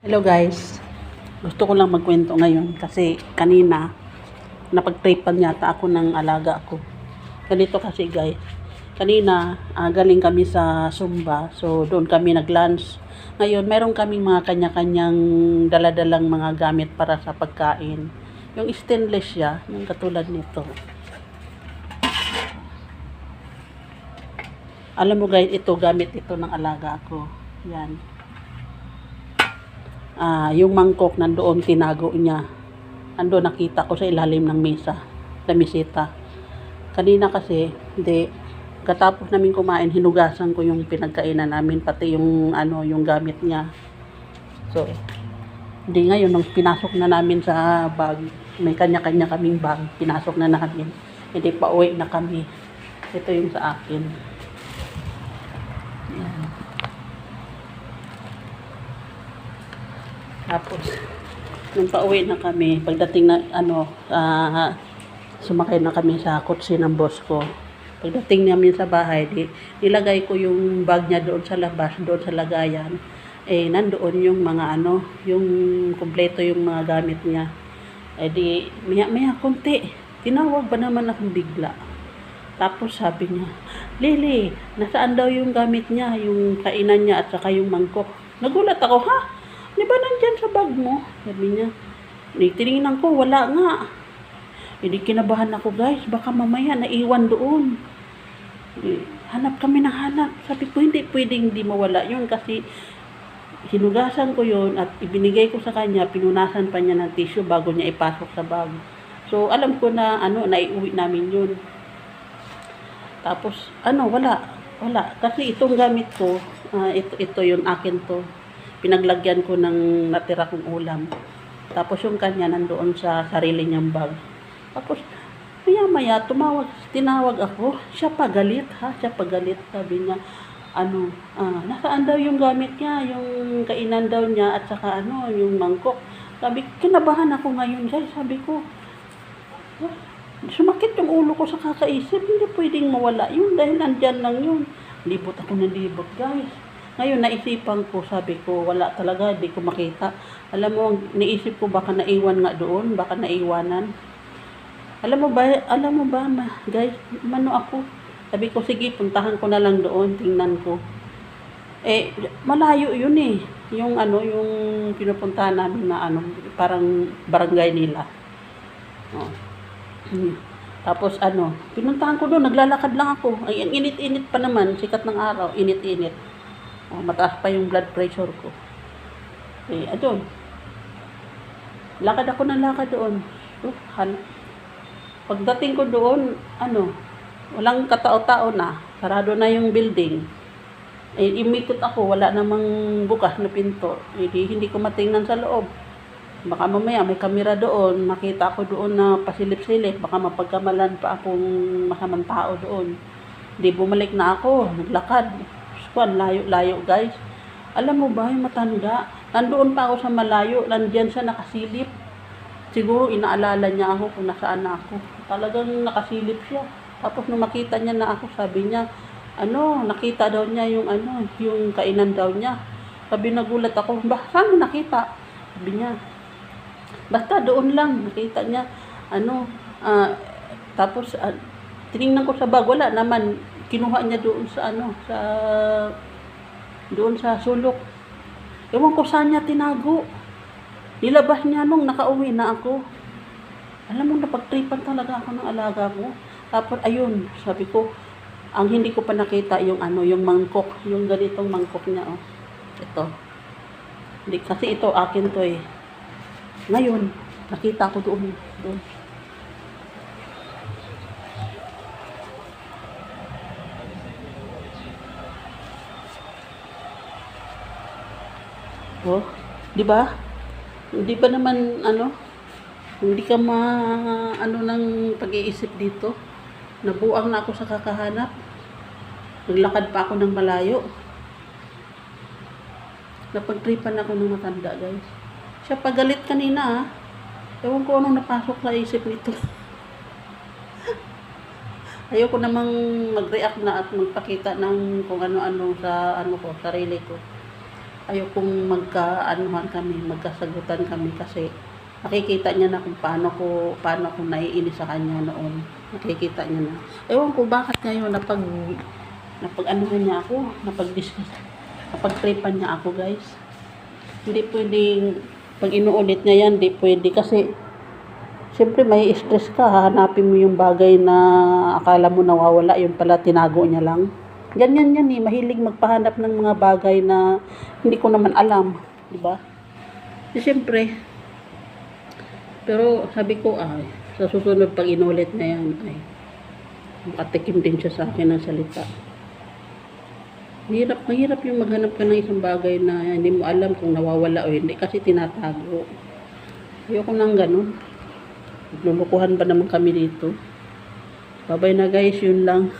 Hello guys. Gusto ko lang magkwento ngayon kasi kanina napag-tripan yata ako ng alaga ko. Ganito kasi guys. Kanina ah, galing kami sa Sumba. So doon kami nag-lunch. Ngayon meron kaming mga kanya-kanyang daladalang mga gamit para sa pagkain. Yung stainless siya, yung katulad nito. Alam mo guys, ito gamit ito ng alaga ko. Yan ah, yung mangkok nandoon tinago niya. Ando nakita ko sa ilalim ng mesa, sa mesita. Kanina kasi, hindi, katapos namin kumain, hinugasan ko yung pinagkainan namin, pati yung, ano, yung gamit niya. So, hindi ngayon, nung pinasok na namin sa bag, may kanya-kanya kaming bag, pinasok na namin. Hindi pa uwi na kami. Ito yung sa akin. Yan. Tapos, nung pauwi na kami, pagdating na, ano, ah, sumakay na kami sa kotse ng boss ko. Pagdating namin sa bahay, di, nilagay ko yung bag niya doon sa labas, doon sa lagayan. Eh, nandoon yung mga ano, yung kumpleto yung mga gamit niya. Eh di, maya, maya, konti. Tinawag ba naman akong bigla? Tapos sabi niya, Lily, nasaan daw yung gamit niya, yung kainan niya at saka yung mangkok. Nagulat ako, ha? Di ba nandyan sa bag mo? Sabi niya. Di, tinignan ko, wala nga. Hindi kinabahan ako guys, baka mamaya naiwan doon. Eh, hanap kami ng hanap. Sabi ko, hindi pwedeng hindi mawala yun kasi hinugasan ko yun at ibinigay ko sa kanya, pinunasan pa niya ng tissue bago niya ipasok sa bag. So, alam ko na, ano, naiuwi namin yun. Tapos, ano, wala. Wala. Kasi itong gamit ko, ah, ito, ito yung akin to. Pinaglagyan ko ng natira kong ulam. Tapos yung kanya nandoon sa sarili niyang bag. Tapos, maya maya, tumawag, tinawag ako. Siya pagalit ha, siya pagalit. Sabi niya, ano, ah, nasaan daw yung gamit niya, yung kainan daw niya at saka ano, yung mangkok. Sabi, kinabahan ako ngayon guys. Sabi ko, Sumakit yung ulo ko sa kakaisip, hindi pwedeng mawala yun dahil nandyan lang yun. Libot ako ng libot, guys. Ngayon, naisipan ko, sabi ko, wala talaga, hindi ko makita. Alam mo, naisip ko baka naiwan nga doon, baka naiwanan. Alam mo ba, alam mo ba, ma, guys, mano ako. Sabi ko, sige, puntahan ko na lang doon, tingnan ko. Eh, malayo yun eh. Yung ano, yung pinupuntahan namin na ano, parang barangay nila. Oh. Hmm. Tapos ano, pinuntahan ko doon, naglalakad lang ako. Ay, init-init pa naman, sikat ng araw, init-init. Oh, mataas pa yung blood pressure ko. Eh, adun. Lakad ako ng lakad doon. Oh. Pagdating ko doon, ano, walang katao-tao na. Sarado na yung building. Eh, imikot ako, wala namang bukas na pinto. Eh, di, hindi ko matingnan sa loob. Baka mamaya may kamera doon, makita ko doon na pasilip-silip, baka mapagkamalan pa akong masamang tao doon. Di bumalik na ako, naglakad. Squad, layo-layo guys. Alam mo ba, yung matanda, nandoon pa ako sa malayo, nandiyan siya nakasilip. Siguro inaalala niya ako kung nasaan na ako. Talagang nakasilip siya. Tapos nung makita niya na ako, sabi niya, ano, nakita daw niya yung ano, yung kainan daw niya. Sabi nagulat ako, ba, saan nakita? Sabi niya, Basta doon lang, nakita niya, ano, ah, tapos, ah, tiningnan ko sa bag, wala naman, kinuha niya doon sa, ano, sa, doon sa sulok. Ewan ko saan niya tinago. Nilabas niya nung nakauwi na ako. Alam mo, napagtripan talaga ako ng alaga ko. Tapos, ayun, sabi ko, ang hindi ko pa nakita yung ano, yung mangkok, yung ganitong mangkok niya, oh. Ito. Hindi, kasi ito, akin to eh. Ngayon, nakita ko doon. doon. Oh, di ba? Hindi ba naman ano, hindi ka ma ano ng pag-iisip dito. Nabuang na ako sa kakahanap. Naglakad pa ako ng malayo. Napagtripan ako ng matanda, guys. Siya pagalit kanina ha. Ewan ko anong napasok sa isip nito. Ayoko namang mag-react na at magpakita ng kung ano-ano sa ano ko, sarili ko. Ayokong magka-anuhan kami, magkasagutan kami kasi nakikita niya na kung paano ko, paano ko naiinis sa kanya noon. Nakikita niya na. Ewan ko bakit ngayon napag, napag-anuhan niya ako, napag-discuss, napag-tripan niya ako guys. Hindi pwedeng, pag inuulit niya yan, hindi pwede kasi Siyempre may stress ka, hahanapin mo yung bagay na akala mo nawawala, yun pala tinago niya lang. Ganyan yan eh, mahilig magpahanap ng mga bagay na hindi ko naman alam, di ba? Di siyempre, pero sabi ko ay, sa susunod pag inulit na yan, ay, makatikim din siya sa akin ng salita. Mahirap, mahirap yung maghanap ka ng isang bagay na hindi mo alam kung nawawala o hindi kasi tinatago. Ayoko nang ganun. Lulukuhan ba naman kami dito? Babay na guys, yun lang.